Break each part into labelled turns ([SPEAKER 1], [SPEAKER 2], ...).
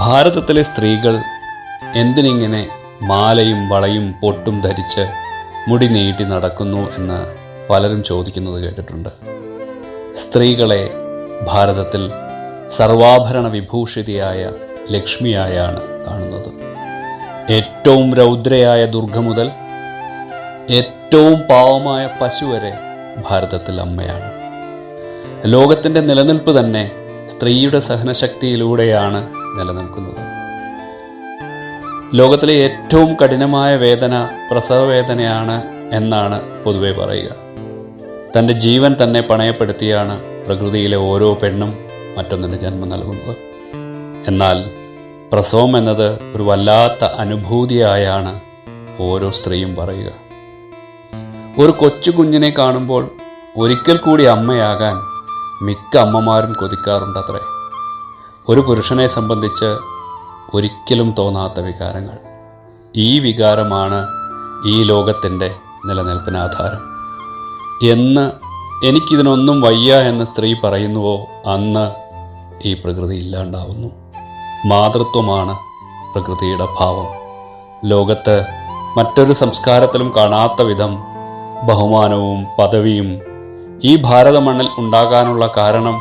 [SPEAKER 1] ഭാരതത്തിലെ സ്ത്രീകൾ എന്തിനിങ്ങനെ മാലയും വളയും പൊട്ടും ധരിച്ച് മുടി നീട്ടി നടക്കുന്നു എന്ന് പലരും ചോദിക്കുന്നത് കേട്ടിട്ടുണ്ട്. സ്ത്രീകളെ ഭാരതത്തിൽ സർവാഭരണ വിഭൂഷിതയായ ലക്ഷ്മിയായാണ് കാണുന്നത്. ഏറ്റവും രൗദ്രയായ ദുർഗ മുതൽ ഏറ്റവും പാവമായ പശു വരെ ഭാരതത്തിൽ അമ്മയാണ്. ലോകത്തിന്റെ നിലനിൽപ്പ് തന്നെ സ്ത്രീയുടെ സഹനശക്തിയിലൂടെയാണ് നിലനിൽക്കുന്നത്. ലോകത്തിലെ ഏറ്റവും കഠിനമായ വേദന പ്രസവ വേദനയാണ് എന്നാണ് പൊതുവെ പറയുക. തന്റെ ജീവൻ തന്നെ പണയപ്പെടുത്തിയാണ് പ്രകൃതിയിലെ ഓരോ പെണ്ണും മറ്റൊന്നിന് ജന്മം നൽകുന്നത്. എന്നാൽ പ്രസവം എന്നത് ഒരു വല്ലാത്ത അനുഭൂതിയായാണ് ഓരോ സ്ത്രീയും പറയുക. ഒരു കൊച്ചു കുഞ്ഞിനെ കാണുമ്പോൾ ഒരിക്കൽ കൂടി അമ്മയാകാൻ മിക്ക അമ്മമാരും കൊതിക്കാറുണ്ടത്രേ. ഒരു പുരുഷനെ സംബന്ധിച്ച് ഒരിക്കലും തോന്നാത്ത വികാരങ്ങൾ. ഈ വികാരമാണ് ഈ ലോകത്തിന്റെ നിലനിൽപ്പിന് ആധാരം. എന്ന് എനിക്കിതിനൊന്നും വയ്യ എന്ന് സ്ത്രീ പറയുന്നുവോ? അന്ന് ഈ പ്രകൃതി ഇല്ലാണ്ടാവുന്നു. മാതൃത്വമാണ് പ്രകൃതിയുടെ ഭാവം. ലോകത്ത് മറ്റൊരു സംസ്കാരത്തിലും കാണാത്ത വിധം ബഹുമാനവും പദവിയും ഈ ഭാരതമണ്ണിൽ ഉണ്ടാകാനുള്ള കാരണം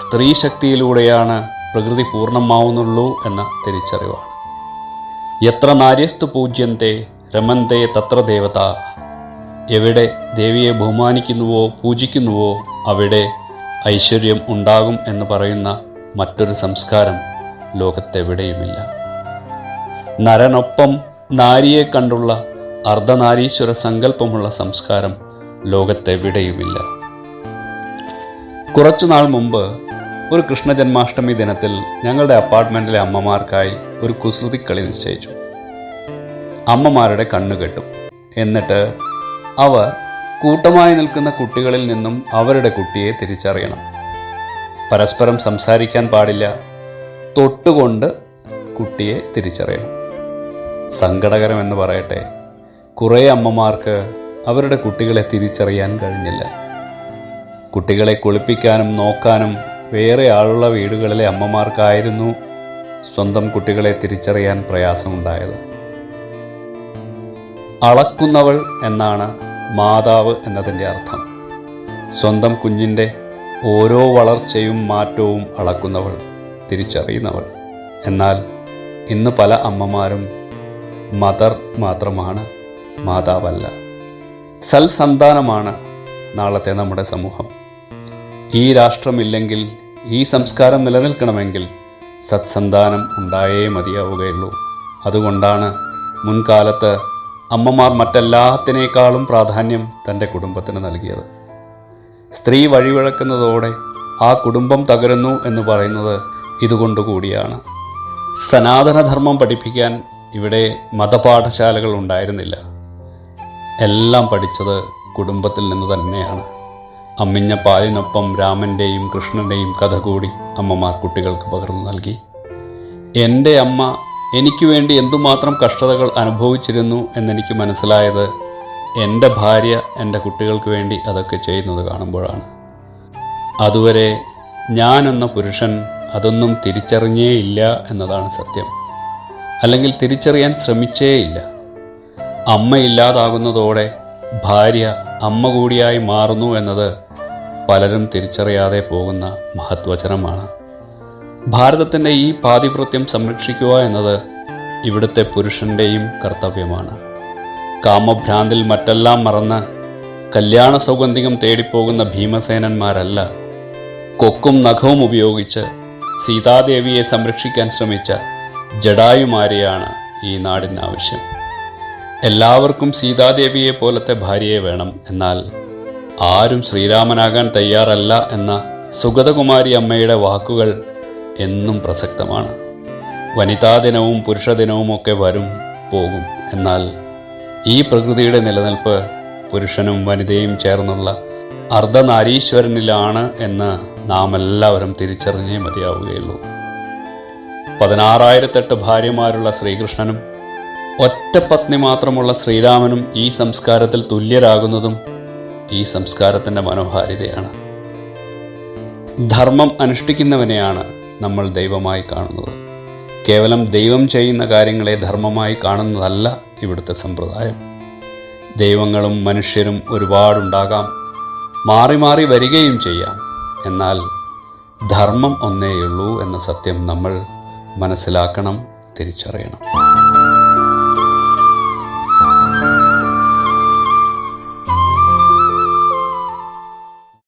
[SPEAKER 1] സ്ത്രീ ശക്തിയിലൂടെയാണ് പ്രകൃതി പൂർണമാവുന്നുള്ളൂ എന്ന തിരിച്ചറിവാണ്. എത്ര നാര്യസ്തു പൂജ്യന്തെ രമന്തേ തത്ര ദേവത. എവിടെ ദേവിയെ ബഹുമാനിക്കുന്നുവോ പൂജിക്കുന്നുവോ അവിടെ ഐശ്വര്യം ഉണ്ടാകും എന്ന് പറയുന്ന മറ്റൊരു സംസ്കാരം ലോകത്തെവിടെയുമില്ല. നരനൊപ്പം നാരിയെ കണ്ടുള്ള അർദ്ധനാരീശ്വര സങ്കല്പമുള്ള സംസ്കാരം ലോകത്തെവിടെയുമില്ല. കുറച്ചുനാൾ മുമ്പ് ഒരു കൃഷ്ണജന്മാഷ്ടമി ദിനത്തിൽ ഞങ്ങളുടെ അപ്പാർട്ട്മെന്റിലെ അമ്മമാർക്കായി ഒരു കുസൃതിക്കളി നിശ്ചയിച്ചു. അമ്മമാരുടെ കണ്ണു കെട്ടും. എന്നിട്ട് അവർ കൂട്ടമായി നിൽക്കുന്ന കുട്ടികളിൽ നിന്നും അവരുടെ കുട്ടിയെ തിരിച്ചറിയണം. പരസ്പരം സംസാരിക്കാൻ പാടില്ല. തൊട്ടുകൊണ്ട് കുട്ടിയെ തിരിച്ചറിയണം. സങ്കടകരമെന്ന് പറയട്ടെ. കുറേ അമ്മമാർക്ക് അവരുടെ കുട്ടികളെ തിരിച്ചറിയാൻ കഴിഞ്ഞില്ല. കുട്ടികളെ കുളിപ്പിക്കാനും നോക്കാനും വേറെ ആളുള്ള വീടുകളിലെ അമ്മമാർക്കായിരുന്നു സ്വന്തം കുട്ടികളെ തിരിച്ചറിയാൻ പ്രയാസമുണ്ടായത്. അളക്കുന്നവൾ എന്നാണ് മാതാവ് എന്നതിന്റെ അർത്ഥം. സ്വന്തം കുഞ്ഞിന്റെ ഓരോ വളർച്ചയും മാറ്റവും അളക്കുന്നവൾ തിരിച്ചറിയുന്നവൾ. എന്നാൽ ഇന്ന് പല അമ്മമാരും മദർ മാത്രമാണ് മാതാവല്ല. സൽസന്താനമാണ് നാളത്തെ നമ്മുടെ സമൂഹം. ഈ രാഷ്ട്രമില്ലെങ്കിൽ ഈ സംസ്കാരം നിലനിൽക്കണമെങ്കിൽ സത്സന്താനം ഉണ്ടായേ മതിയാവുകയുള്ളൂ. അതുകൊണ്ടാണ് മുൻകാലത്ത് അമ്മമാർ മറ്റെല്ലാത്തിനേക്കാളും പ്രാധാന്യം തന്റെ കുടുംബത്തിന് നൽകിയത്. സ്ത്രീ വഴിവിഴക്കുന്നതോടെ ആ കുടുംബം തകരുന്നു എന്ന് പറയുന്നത് ഇതുകൊണ്ടുകൂടിയാണ് സനാതനധർമ്മം പഠിപ്പിക്കാൻ ഇവിടെ മതപാഠശാലകൾ ഉണ്ടായിരുന്നില്ല. എല്ലാം പഠിച്ചത് കുടുംബത്തിൽ നിന്ന് തന്നെയാണ്. അമ്മിഞ്ഞ പാലിനൊപ്പം രാമന്റെയും കൃഷ്ണന്റെയും കഥ കൂടി അമ്മമാർ കുട്ടികൾക്ക് പകർന്നു നൽകി. എന്റെ അമ്മ എനിക്ക് വേണ്ടി എന്തുമാത്രം കഷ്ടതകൾ അനുഭവിച്ചിരുന്നു എന്നെനിക്ക് മനസ്സിലായത് എന്റെ ഭാര്യ എന്റെ കുട്ടികൾക്ക് വേണ്ടി അതൊക്കെ ചെയ്യുന്നത് കാണുമ്പോഴാണ്. അതുവരെ ഞാനെന്ന പുരുഷൻ അതൊന്നും തിരിച്ചറിഞ്ഞേയില്ല എന്നതാണ് സത്യം. അല്ലെങ്കിൽ തിരിച്ചറിയാൻ ശ്രമിച്ചേയില്ല. അമ്മയില്ലാതാകുന്നതോടെ ഭാര്യ അമ്മ കൂടിയായി മാറുന്നു എന്നത് പലരും തിരിച്ചറിയാതെ പോകുന്ന മഹത്വചരമാണ് ഭാരതത്തിന്റെ ഈ പാതിവൃത്യം സംരക്ഷിക്കുക എന്നത് ഇവിടുത്തെ പുരുഷന്റെയും കർത്തവ്യമാണ്. കാമഭ്രാന്തിൽ മറ്റെല്ലാം മറന്ന് കല്യാണ സൗഗന്ധികം തേടിപ്പോകുന്ന ഭീമസേനന്മാരല്ല കൊക്കും നഖവും ഉപയോഗിച്ച് സീതാദേവിയെ സംരക്ഷിക്കാൻ ശ്രമിച്ച ജഡായുമാരെയാണ് ഈ നാടിന് ആവശ്യം. എല്ലാവർക്കും സീതാദേവിയെ പോലത്തെ ഭാര്യയെ വേണം എന്നാൽ ആരും ശ്രീരാമനാകാൻ തയ്യാറല്ല എന്ന സുഗതകുമാരി അമ്മയുടെ വാക്കുകൾ എന്നും പ്രസക്തമാണ്. വനിതാ ദിനവും പുരുഷ ദിനവും ഒക്കെ വരും പോകും. എന്നാൽ ഈ പ്രകൃതിയുടെ നിലനിൽപ്പ് പുരുഷനും വനിതയും ചേർന്നുള്ള അർദ്ധനാരീശ്വരനിലാണ് എന്ന് നാം എല്ലാവരും തിരിച്ചറിഞ്ഞേ മതിയാവുകയുള്ളൂ. പതിനാറായിരത്തെട്ട് ഭാര്യമാരുള്ള ശ്രീകൃഷ്ണനും ഒറ്റ പത്നി മാത്രമുള്ള ശ്രീരാമനും ഈ സംസ്കാരത്തിൽ തുല്യരാകുന്നതും ഈ സംസ്കാരത്തിന്റെ മനോഹാരിതയാണ്. ധർമ്മം അനുഷ്ഠിക്കുന്നവനെയാണ് നമ്മൾ ദൈവമായി കാണുന്നത്. കേവലം ദൈവം ചെയ്യുന്ന കാര്യങ്ങളെ ധർമ്മമായി കാണുന്നതല്ല ഇവിടുത്തെ സമ്പ്രദായം. ദൈവങ്ങളും മനുഷ്യരും ഒരുപാടുണ്ടാകാം മാറി മാറി വരികയും ചെയ്യാം. എന്നാൽ ധർമ്മം ഒന്നേയുള്ളൂ എന്ന സത്യം നമ്മൾ മനസ്സിലാക്കണം തിരിച്ചറിയണം.